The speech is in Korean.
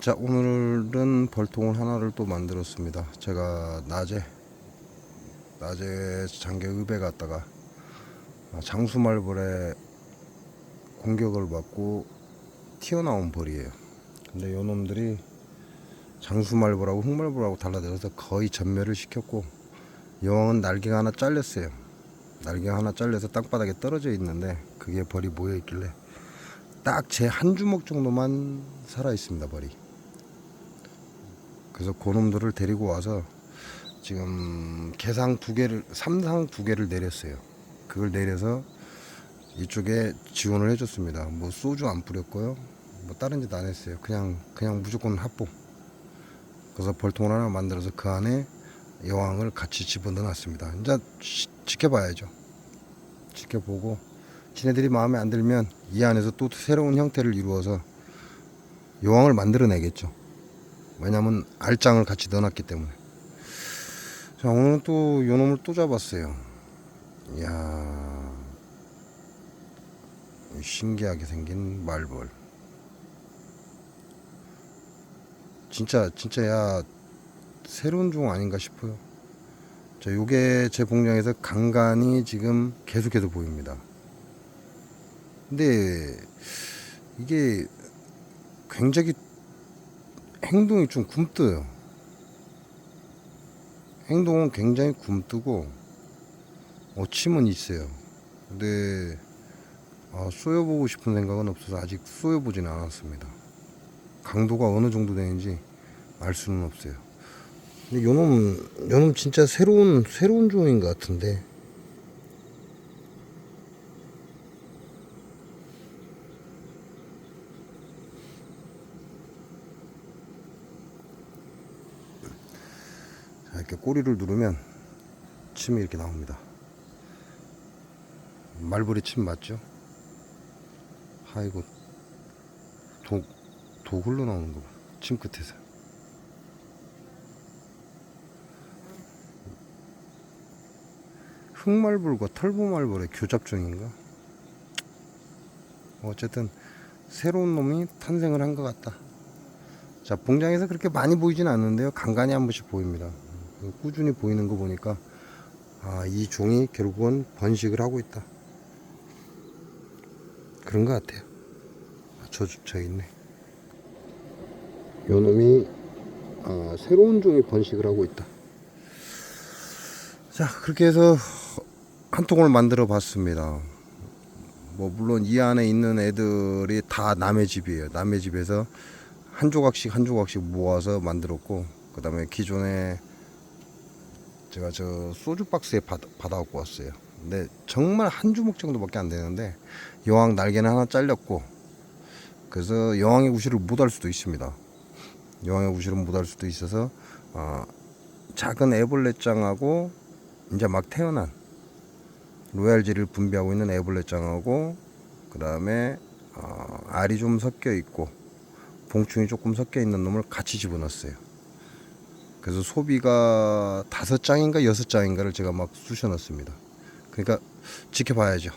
자 오늘은 벌통을 하나를 또 만들었습니다. 제가 낮에 낮에 장계읍에 갔다가 아, 장수말벌에 공격을 받고 튀어나온 벌이에요. 근데 요 놈들이 장수말벌하고 흑말벌하고 달라들어서 거의 전멸을 시켰고 여왕은 날개가 하나 잘렸어요. 날개가 하나 잘려서 땅바닥에 떨어져 있는데 그게 벌이 모여 있길래 딱 제 한 주먹 정도만 살아 있습니다 벌이 그래서 고놈들을 데리고 와서 지금 개상 두 개를 삼상 두 개를 내렸어요. 그걸 내려서 이쪽에 지원을 해줬습니다. 뭐 소주 안 뿌렸고요. 뭐 다른 짓 안 했어요. 그냥 그냥 무조건 합봉. 그래서 벌통을 하나 만들어서 그 안에 여왕을 같이 집어넣어놨습니다. 이제 지- 지켜봐야죠. 지켜보고 지네들이 마음에 안 들면 이 안에서 또 새로운 형태를 이루어서 여왕을 만들어내겠죠. 왜냐면 알장을 같이 넣어놨기 때문에. 자 오늘 또 요놈을 또 잡았어요. 이야. 신기하게 생긴 말벌. 진짜 진짜 야 새로운 종 아닌가 싶어요. 자 요게 제 공장에서 간간히 지금 계속해서 보입니다. 근데 이게 굉장히 행동이 좀 굼뜨요. 행동은 굉장히 굼뜨고 어침은 있어요. 근데 아, 쏘여보고 싶은 생각은 없어서 아직 쏘여보지는 않았습니다. 강도가 어느 정도 되는지 알 수는 없어요. 근데 요놈 요놈 진짜 새로운 새로운 종인 것 같은데 자, 이렇게 꼬리를 누르면 침이 이렇게 나옵니다. 말벌이 침 맞죠? 아이고 독, 독 흘러나오는 거 봐. 침 끝에서 흑말벌과 털보말벌의 교잡종인가? 어쨌든 새로운 놈이 탄생을 한 것 같다. 자, 봉장에서 그렇게 많이 보이진 않는데요. 간간히 한 번씩 보입니다. 꾸준히 보이는 거 보니까 아, 이 종이 결국은 번식을 하고 있다. 그런 것 같아요. 아, 저, 저 있네. 요 놈이 아, 새로운 종이 번식을 하고 있다. 자, 그렇게 해서 한 통을 만들어 봤습니다. 뭐, 물론 이 안에 있는 애들이 다 남의 집이에요. 남의 집에서 한 조각씩 한 조각씩 모아서 만들었고, 그 다음에 기존에 제가 저 소주 박스에 받, 받아갖고 왔어요. 근데 정말 한 주먹 정도밖에 안 되는데 여왕 날개는 하나 잘렸고 그래서 여왕의 우시를 못 할 수도 있습니다. 여왕의 우시를 못 할 수도 있어서 어, 작은 애벌레장하고 이제 막 태어난 로얄젤을 분비하고 있는 애벌레장하고 그 다음에 어, 알이 좀 섞여 있고 봉충이 조금 섞여 있는 놈을 같이 집어넣었어요. 그래서 소비가 다섯 장인가 여섯 장인가를 제가 막 쑤셔 넣습니다. 그러니까 지켜봐야죠.